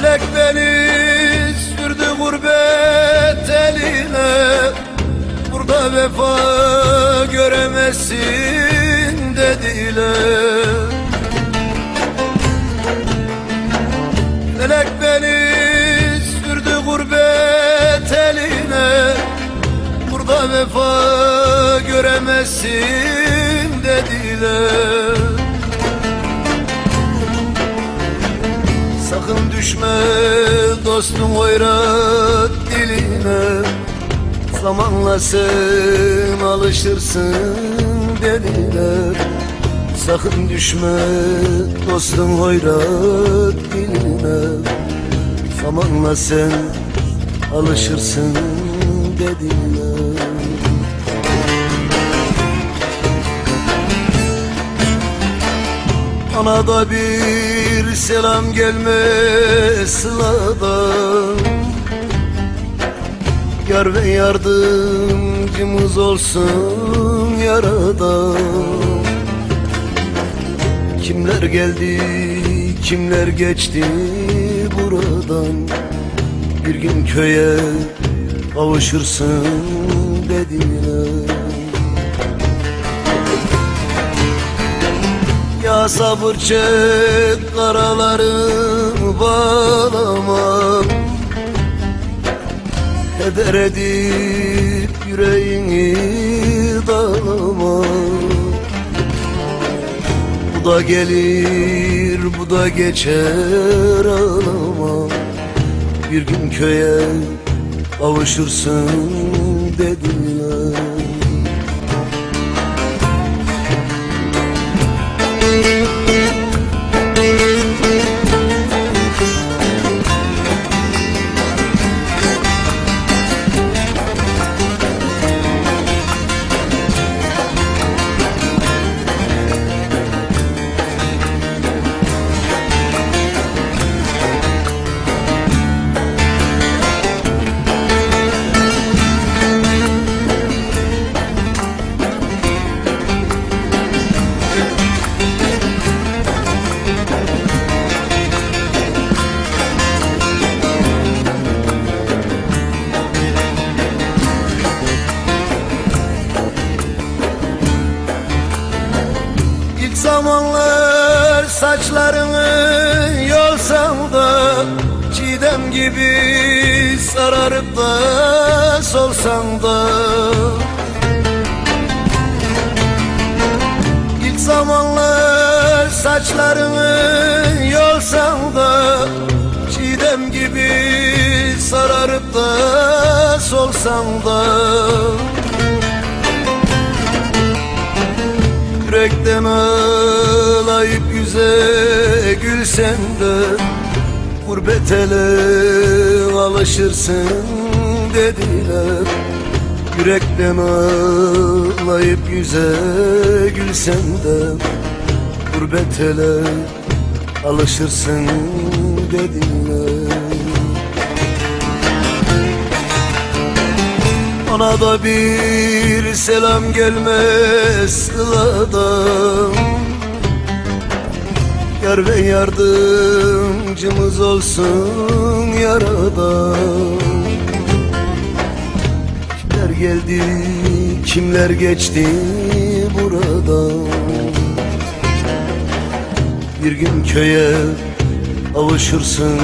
Felek beni sürdü gurbet eline. Burada vefa göremezsin dediler. Felek beni sürdü gurbet eline. Burada vefa göremezsin dediler düşme dostum oyrat diline. Zamanla sen alışırsın dediler. Sakın düşme dostum oyrat diline. Zamanla sen alışırsın dediler Anada bir selam gelmez sıladan Yar ve yardımcımız olsun yaradan Kimler geldi, kimler geçti buradan? Bir gün köye kavuşursun dediler sabır çek karalarımı bağlama. Heder edip yüreğini dağlama. Bu da gelir bu da geçer ağlama. Bir gün köye kavuşursun dediler İlk zamanlar saçlarını yolsam da Çiğdem gibi sararıp da solsam da İlk zamanlar saçlarını yolsam da Çiğdem gibi sararıp da solsam da Yürekten ağlayıp yüze gülsen de Gurbet ele alışırsın dediler. Yürekten ağlayıp yüze gülsen de Gurbet ele alışırsın dediler Ona da bir selam gelmez sıladan Yar ve yardımcımız olsun yaradan Kimler geldi, kimler geçti buradan Bir gün köye kavuşursun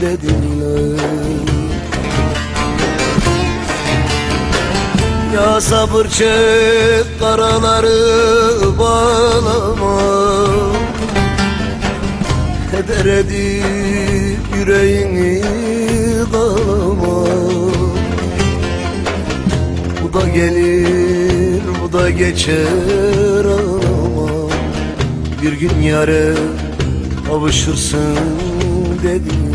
dediler Ya sabır çek karaları bağlama Keder edip yüreğini dağlama Bu da gelir bu da geçer ağlama Bir gün yare kavuşursun dediler